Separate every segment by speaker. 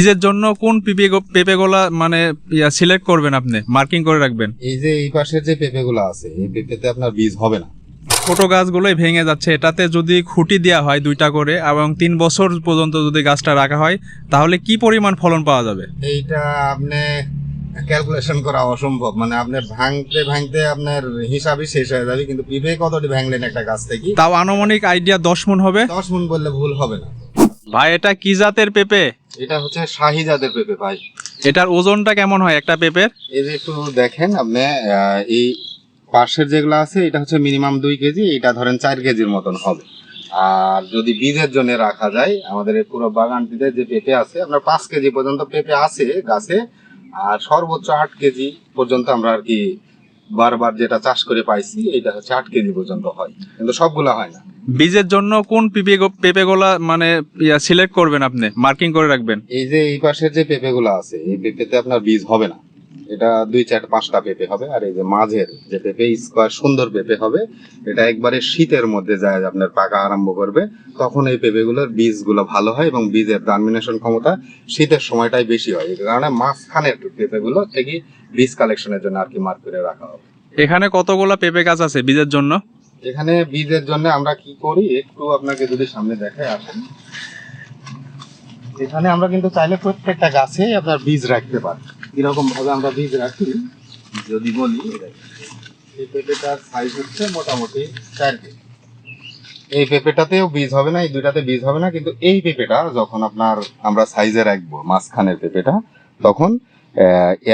Speaker 1: বীজের জন্য কোন পেঁপে পেঁপেগুলা মানে সিলেক্ট করবেন আপনি? মার্কিং করে রাখবেন।
Speaker 2: এই যে এই পাশের যে পেঁপেগুলো আছে এই পেঁপেতে আপনার বীজ হবে না।
Speaker 1: ছোট গাছগুলোই ভেঙে যাচ্ছে। এটাতে যদি খুঁটি দেওয়া হয় দুইটা করে এবং তিন বছর পর্যন্ত যদি গাছটা রাখা হয় তাহলে কি পরিমাণ ফলন পাওয়া যাবে?
Speaker 2: এইটা আপনি ক্যালকুলেশন করা অসম্ভব। মানে আপনি ভাঙতে ভাঙতে আপনার হিসাবই শেষ হয়ে যাবে কিন্তু পেঁপে কতটি ভাঙলেন একটা গাছ থেকে?
Speaker 1: তাও আনুমানিক আইডিয়া দশ মন হবে।
Speaker 2: দশ মন বললে ভুল হবে না।
Speaker 1: ভাই এটা কি জাতের পেঁপে?
Speaker 2: এটা হচ্ছে শাহি জাতের পেঁপে ভাই।
Speaker 1: এটার ওজনটা কেমন হয় একটা পেঁপের?
Speaker 2: এই যে একটু দেখেন আপনি এই পাশের যেগুলো আছে এটা হচ্ছে মিনিমাম দুই কেজি এটা ধরেন চার কেজির মতন হবে। আর যদি বীজের জন্য রাখা যায় আমাদের এই পুরো বাগানটিতে যে পেঁপে আছে আপনার পাঁচ কেজি পর্যন্ত পেঁপে আছে গাছে আর সর্বোচ্চ আট কেজি পর্যন্ত আমরা আর কি বারবার যেটা চাষ করে পাইছি এটা হচ্ছে আট কেজি পর্যন্ত হয়। কিন্তু সবগুলা হয় না।
Speaker 1: বীজের জন্য কোন পেঁপে পেঁপেগুলা মানে সিলেক্ট করবেন আপনি? মার্কিং করে রাখবেন?
Speaker 2: এই যে এই পাশের যে পেঁপেগুলো আছে এই পেঁপেতে আপনার বীজ হবে না। এটা দুই চার পাঁচটা পেঁপে হবে আর এই যে মাঝের যে পেঁপে স্কোয়ার সুন্দর পেঁপে হবে এটা একবারে শীতের মধ্যে যায় আপনার পাকা আরম্ভ করবে তখন এই পেঁপেগুলোর বীজগুলো ভালো হয় এবং বীজের টার্মিনেশন ক্ষমতা শীতের সময়টাই বেশি হয়। এই কারণে মাঝখানের পেঁপেগুলো থেকে বীজ কালেকশনের জন্য আর কি মার্ক করে রাখা হবে।
Speaker 1: এখানে কতগুলো পেঁপে গাছ আছে বীজের জন্য?
Speaker 2: এখানে বীজের জন্য আমরা কি করি একটু আপনাকে যদি সামনে দেখে আসেন। এখানে আমরা কিন্তু চাইলে প্রত্যেকটা গাছে আপনার বীজ রাখতে পারি। কীরকম ভাবে আমরা বীজ রাখি? যদি বলি এই পেঁপেটার সাইজ হচ্ছে মোটামুটি চার কেজি এই পেঁপেটাতেও বীজ হবে না এই দুইটাতে বীজ হবে না কিন্তু এই পেঁপেটা যখন আপনার আমরা সাইজে রাখব মাঝখানের পেঁপেটা তখন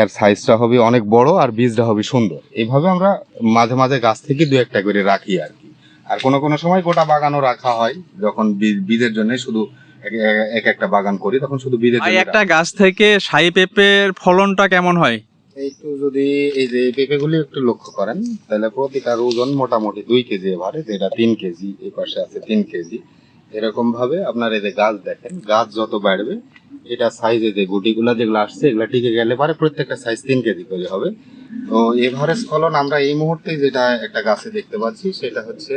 Speaker 2: এর সাইজটা হবে অনেক বড় আর বীজটা হবে সুন্দর। এইভাবে আমরা মাঝে মাঝে গাছ থেকে দু একটা করে রাখি আর কি। আর কোনো কোনো সময় গোটা বাগানও রাখা হয় যখন বীজ- বীজের জন্য শুধু এক- এক- এক একটা বাগান করি তখন শুধু
Speaker 1: ভাই
Speaker 2: জন্য
Speaker 1: একটা গাছ থেকে সাই পেঁপের ফলনটা কেমন হয়?
Speaker 2: একটু যদি এই যে পেঁপেগুলি একটু লক্ষ্য করেন তাহলে প্রতিটার ওজন মোটামুটি দুই কেজি এবারে যেটা তিন কেজি এই পাশে আছে তিন কেজি। এরকম ভাবে আপনার এই যে গাছ দেখেন গাছ যত বাড়বে এটা সাইজে যে গুটিগুলো যেগুলো আসছে এগুলো টিকে গেলে পারে প্রত্যেকটা সাইজ তিন কেজি করে হবে। তো এভারেজ ফলন আমরা এই মুহূর্তে যেটা একটা গাছে দেখতে পাচ্ছি সেটা হচ্ছে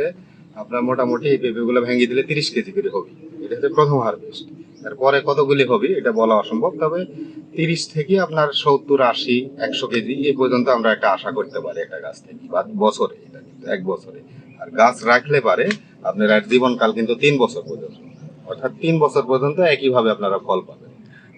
Speaker 2: আপনার মোটামুটি এই পেঁপেগুলো ভেঙে দিলে তিরিশ কেজি করে হবে। এটা হচ্ছে প্রথম হারভেস্ট তারপরে কতগুলি হবে এটা বলা অসম্ভব তবে তিরিশ থেকে আপনার সত্তর আশি একশো কেজি এই পর্যন্ত আমরা একটা আশা করতে পারি একটা গাছ থেকে বা বছরে এটা কিন্তু এক বছরে। আর গাছ রাখলে পারে আপনার জীবনকাল কিন্তু তিন বছর পর্যন্ত। অর্থাৎ তিন বছর পর্যন্ত একইভাবে আপনারা ফল পাবেন।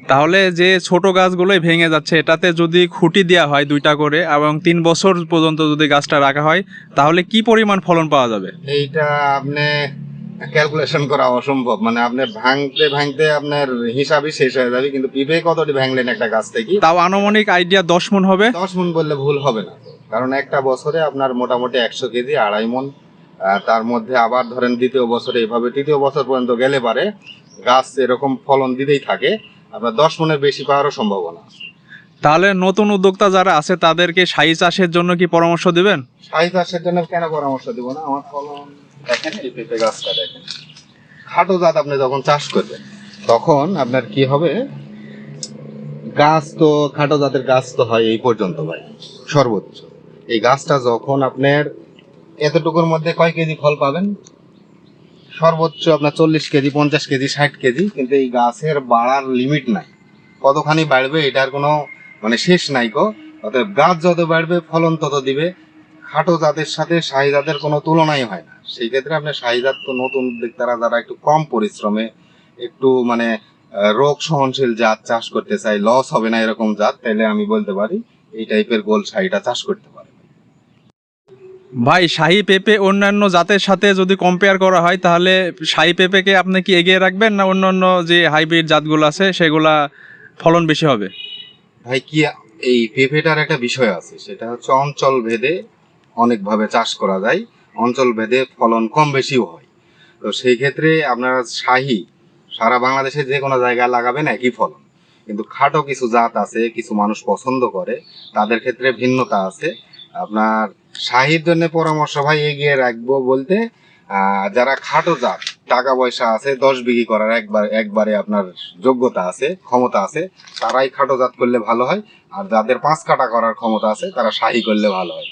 Speaker 1: তাহলে যে ছোট গাছগুলোই ভেঙে যাচ্ছে এটাতে যদি খুঁটি দেওয়া হয় দুইটা করে এবং তিন বছর পর্যন্ত যদি গাছটা রাখা হয় তাহলে কি পরিমাণ ফলন পাওয়া যাবে?
Speaker 2: এইটা আপনি ক্যালকুলেশন করা অসম্ভব। মানে আপনি ভাঙতে ভাঙতে আপনার হিসাবই শেষ হয়ে যাবে কিন্তু পিঁপে কতটি ভাঙলেন একটা গাছ থেকে?
Speaker 1: তাও আনুমানিক আইডিয়া দশ মন হবে।
Speaker 2: দশ মন বললে ভুল হবে না। কারণ একটা বছরে আপনার মোটামুটি একশো কেজি আড়াই মন। তার মধ্যে আবার ধরেন দ্বিতীয় বছরে এভাবে তৃতীয় বছর পর্যন্ত গেলে পারে গাছ এরকম ফলন দিতেই থাকে। আপনার দশ মনের বেশি পাওয়ারও সম্ভাবনা আছে।
Speaker 1: তাহলে নতুন উদ্যোক্তা যারা আছে তাদেরকে সাই চাষের জন্য কি পরামর্শ দিবেন?
Speaker 2: শাহি চাষের জন্য কেন পরামর্শ দিব না? আমার ফলন দেখেন এই পেঁপে গাছটা দেখেন। খাটো জাত আপনি যখন চাষ করবেন, তখন আপনার কি হবে? গাছ তো, খাটো জাতের গাছ তো হয় এই পর্যন্ত ভাই, সর্বোচ্চ। এই গাছটা যখন আপনার এতটুকুর মধ্যে কয় কেজি ফল পাবেন? সর্বোচ্চ আপনার চল্লিশ কেজি, পঞ্চাশ কেজি, ষাট কেজি, কিন্তু এই গাছের বাড়ার লিমিট নাই। কতখানি বাড়বে, এটার কোনো মানে শেষ নাই কো অতএব গাছ যত বাড়বে, ফলন তত দিবে। খাটো জাতের সাথে শাহি জাতের কোনো তুলনাই হয় না। সেই ক্ষেত্রে আপনার শাহি জাত তো নতুন উদ্যোক্তারা যারা একটু কম পরিশ্রমে একটু মানে রোগ সহনশীল জাত চাষ করতে চাই লস হবে না এরকম জাত তাহলে আমি বলতে পারি এই টাইপের গোল শাহিটা চাষ করতে পারে।
Speaker 1: ভাই শাহি পেঁপে অন্যান্য জাতের সাথে যদি কম্পেয়ার করা হয় তাহলে শাহি পেঁপেকে আপনি কি এগিয়ে রাখবেন না অন্যান্য যে হাইব্রিড জাতগুলো আছে সেগুলা ফলন বেশি হবে?
Speaker 2: ভাই কি এই পেঁপেটার একটা বিষয় আছে সেটা হচ্ছে অঞ্চল ভেদে অনেকভাবে চাষ করা যায়, অঞ্চল ভেদে ফলন কম বেশিও হয়। তো সেই ক্ষেত্রে আপনারা শাহি, সারা বাংলাদেশে যে কোনো জায়গায় লাগাবেন একই ফলন। কিন্তু খাটো কিছু জাত আছে, কিছু মানুষ পছন্দ করে, তাদের ক্ষেত্রে ভিন্নতা আছে। আপনার শাহির জন্য পরামর্শ ভাই এগিয়ে রাখব বলতে যারা খাটো জাত, টাকা পয়সা আছে, দশ বিঘি করার একবার, একবারে আপনার যোগ্যতা আছে, ক্ষমতা আছে, তারাই খাটো জাত করলে ভালো হয়। আর যাদের পাঁচ কাটা করার ক্ষমতা আছে, তারা শাহি করলে ভালো হয়।